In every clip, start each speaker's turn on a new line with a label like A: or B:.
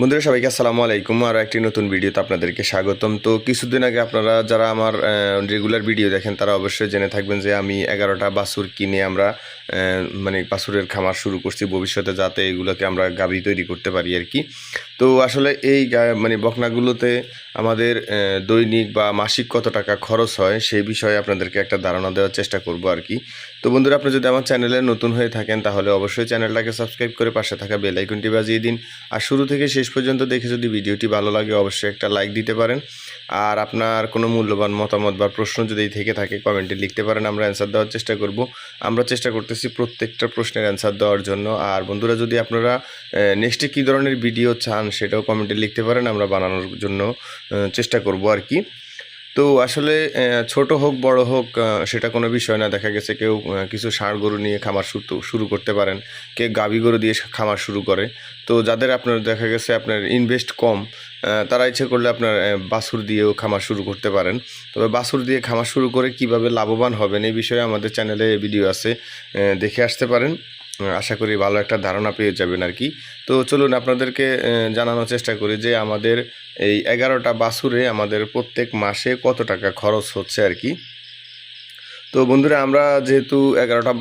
A: বন্ধুরা, সবাইকে আসসালামু আলাইকুম। আরও একটি নতুন ভিডিওতে আপনাদেরকে স্বাগতম। তো কিছুদিন আগে আপনারা যারা আমার রেগুলার ভিডিও দেখেন, তারা অবশ্যই জেনে থাকবেন যে আমি এগারোটা বাছুর কিনে আমরা মানে বাছুরের খামার শুরু করছি ভবিষ্যতে, যাতে এগুলোকে আমরা গাভী তৈরি করতে পারি আর কি। তো আসলে এই মানে বকনাগুলোতে আমাদের দৈনিক বা মাসিক কত টাকা খরচ হয়, সেই বিষয়ে আপনাদেরকে একটা ধারণা দেওয়ার চেষ্টা করব আর কি। তো বন্ধুরা, আপনি যদি আমার চ্যানেলে নতুন হয়ে থাকেন, তাহলে অবশ্যই চ্যানেলটাকে সাবস্ক্রাইব করে পাশে থাকা বেল আইকনটি বাজিয়ে দিন। আর শুরু থেকে শেষ পর্যন্ত দেখে যদি ভিডিওটি ভালো লাগে, অবশ্যই একটা লাইক দিতে পারেন। আর আপনার কোনো মূল্যবান মতামত বা প্রশ্ন যদি থেকে থাকে, কমেন্টে লিখতে পারেন, আমরা অ্যান্সার দেওয়ার চেষ্টা করব। আমরা চেষ্টা করতেছি প্রত্যেকটা প্রশ্নের অ্যান্সার দেওয়ার জন্য। আর বন্ধুরা, যদি আপনারা নেক্সটে কী ধরনের ভিডিও চান, সেটাও কমেন্টে লিখতে পারেন, আমরা বানানোর জন্য চেষ্টা করব আর কি। তো আসলে ছোট হোক, বড় হোক সেটা কোনো বিষয় না। দেখা গেছে কেউ কিছু ষাঁড় গরু নিয়ে খামার শুরু শুরু করতে পারেন। কেউ গাভী গরু দিয়ে খামার শুরু করে। তো যাদের আপনার, দেখা গেছে আপনার ইনভেস্ট কম তারা ইচ্ছে করলে আপনার বাছুর দিয়েও খামার শুরু করতে পারেন। তবে বাছুর দিয়ে খামার শুরু করে কীভাবে লাভবান হবেন, এই বিষয়ে আমাদের চ্যানেলে ভিডিও আছে। দেখে আসতে পারেন। আশা করি ভালো একটা ধারণা পেয়ে যাবেন আর কি। তো চলুন আপনাদেরকে জানানোর চেষ্টা করি যে আমাদের এই এগারোটা বাছুরে আমাদের প্রত্যেক মাসে কত টাকা খরচ হচ্ছে আর কি? তো বন্ধুরা আমরা যেহেতু এগারোটা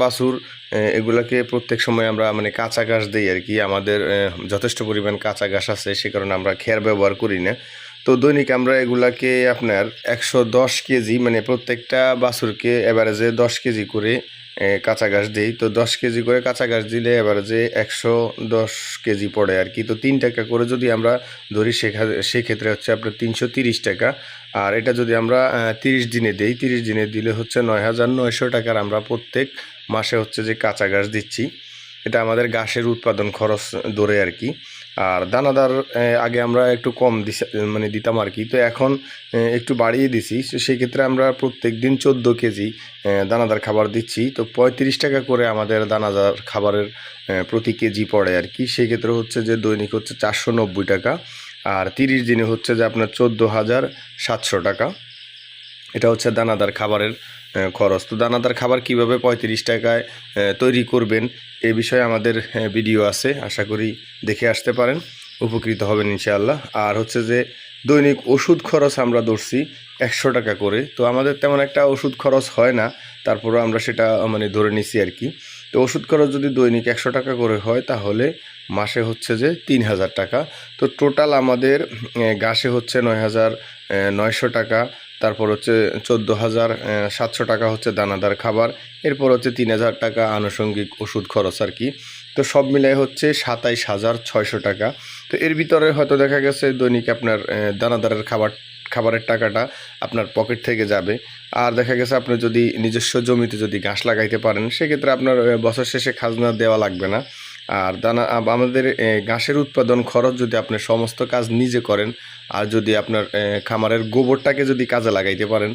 A: আহ, এগুলাকে প্রত্যেক সময় আমরা মানে কাঁচা ঘাস দিই আর কি। আমাদের যথেষ্ট পরিমাণ কাঁচা ঘাস আছে সে কারণে আমরা খেয়ার ব্যবহার করি না। তো দৈনিক আমরা এগুলাকে আপনার একশো দশ কেজি মানে প্রত্যেকটা বাছুরকে এভারেজে দশ কেজি করে কাঁচা ঘাস দিই। তো দশ কেজি করে কাঁচা ঘাস দিলে এবার যে একশো দশ কেজি পড়ে আর কি। তো তিন টাকা করে যদি আমরা ধরি সেক্ষেত্রে হচ্ছে আপনার তিনশো তিরিশ টাকা। আর এটা যদি আমরা তিরিশ দিনে দিই, তিরিশ দিনে দিলে হচ্ছে নয় হাজার নয়শো টাকার আমরা প্রত্যেক মাসে হচ্ছে যে কাঁচা ঘাস দিচ্ছি। এটা আমাদের ঘাসের উৎপাদন খরচ ধরে আর কি। আর দানাদার আগে আমরা একটু কম মানে দিতাম আর কি। তো এখন একটু বাড়িয়ে দিছি। তো সেই ক্ষেত্রে আমরা প্রত্যেক দিন চোদ্দ কেজি দানাদার খাবার দিচ্ছি। তো পঁয়ত্রিশ টাকা করে আমাদের দানাদার খাবারের প্রতি কেজি পড়ে আর কি। সেই ক্ষেত্রে হচ্ছে যে দৈনিক হচ্ছে চারশো নব্বই টাকা। আর তিরিশ দিনে হচ্ছে যে আপনার চোদ্দ হাজার সাতশো টাকা। এটা হচ্ছে দানাদার খাবারের খরচ। তো দানাদার খাবার কীভাবে পঁয়ত্রিশ টাকায় তৈরি করবেন, এ বিষয়ে আমাদের ভিডিও আছে, আশা করি দেখে আসতে পারেন, উপকৃত হবেন ইনশাআল্লাহ। আর হচ্ছে যে, দৈনিক ওষুধ খরচ আমরা ধরছি একশো টাকা করে। তো আমাদের তেমন একটা ওষুধ খরচ হয় না, তারপরেও আমরা সেটা মানে ধরে নিছি আর কি। তো ওষুধ খরচ যদি দৈনিক একশো টাকা করে হয়, তাহলে মাসে হচ্ছে যে তিন হাজার টাকা। তো টোটাল আমাদের গাছে হচ্ছে নয় হাজার নয়শো টাকা তারপর হচ্ছে চোদ্দ হাজার সাতশো টাকা হচ্ছে দানাদার খাবার। এরপর হচ্ছে তিন হাজার টাকা আনুষঙ্গিক ওষুধ খরচ আর কি। তো সব মিলাই হচ্ছে সাতাইশ হাজার ছয়শো টাকা। তো এর ভিতরে হয়তো দেখা গেছে দৈনিক আপনার দানাদারের খাবার, খাবারের টাকাটা আপনার পকেট থেকে যাবে। আর দেখা গেছে আপনি যদি নিজস্ব জমিতে যদি ঘাস লাগাইতে পারেন, সেক্ষেত্রে আপনার বছর শেষে খাজনা দেওয়া লাগবে না। আর দানা আমাদের ঘাসের উৎপাদন খরচ যদি আপনি সমস্ত কাজ নিজে করেন, আর যদি আপনার খামারের গোবরটাকে যদি কাজে লাগাইতে পারেন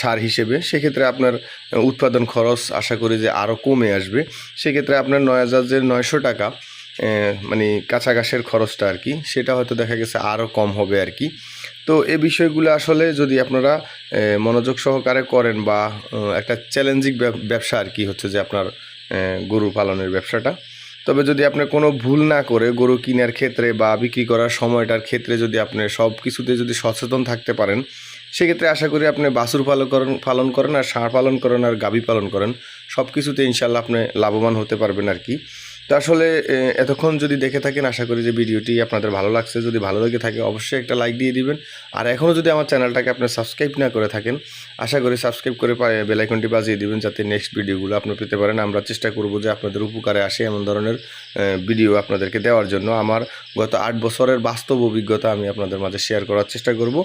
A: সার হিসেবে, সেক্ষেত্রে আপনার উৎপাদন খরচ আশা করি যে আরও কমে আসবে। সেক্ষেত্রে আপনার নয় হাজার যে নয়শো টাকা মানে কাঁচা ঘাসের খরচটা আর কি, সেটা হয়তো দেখা গেছে আরও কম হবে আর কি। তো এই বিষয়গুলো আসলে যদি আপনারা মনোযোগ সহকারে করেন বা একটা চ্যালেঞ্জিং ব্যবসা আর কি হচ্ছে যে আপনার গরু পালনের ব্যবসাটা তবে যদি আপনি কোনো ভুল না করে গরু কেনার ক্ষেত্রে বা বিক্রি করার সময়টার ক্ষেত্রে যদি আপনি সব কিছুতে যদি সচেতন থাকতে পারেন, সেক্ষেত্রে আশা করি আপনি বাসুর পালন করেন পালন করেন আর ষাঁড় পালন করেন আর গাভী পালন করেন। সব কিছুতে ইনশাল্লাহ আপনি লাভবান হতে পারবেন আর কি। তো আসলে এতক্ষণ যদি দেখে থাকেন, আশা করি যে ভিডিওটি আপনাদের ভালো লাগছে। যদি ভালো লেগে থাকে, অবশ্যই একটা লাইক দিয়ে দিবেন। আর এখনও যদি আমার চ্যানেলটাকে আপনি সাবস্ক্রাইব না করে থাকেন, আশা করি সাবস্ক্রাইব করে বেলাইকনটি বাজিয়ে দিবেন, যাতে নেক্সট ভিডিওগুলো আপনি পেতে পারেন। আমরা চেষ্টা করব যে আপনাদের উপকারে আসে এমন ধরনের ভিডিও আপনাদেরকে দেওয়ার জন্য। আমার গত আট বছরের বাস্তব অভিজ্ঞতা আমি আপনাদের মাঝে শেয়ার করার চেষ্টা করব।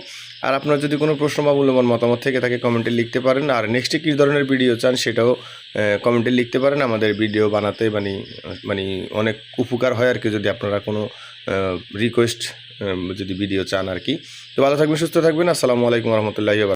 A: আর আপনার যদি কোনো প্রশ্ন বা মূল্যবান মতামত থেকে থাকে, কমেন্টে লিখতে পারেন। আর নেক্সটে কী ধরনের ভিডিও চান সেটাও কমেন্টে লিখতে পারেন। আমাদের ভিডিও বানাতে মানে মানে অনেক উপকার হয় আর কি যদি আপনারা কোনো রিকোয়েস্ট যদি ভিডিও চান আর কি। তো ভালো থাকবেন, সুস্থ থাকবেন। আসসালামু আলাইকুম রহমতুল্লাহি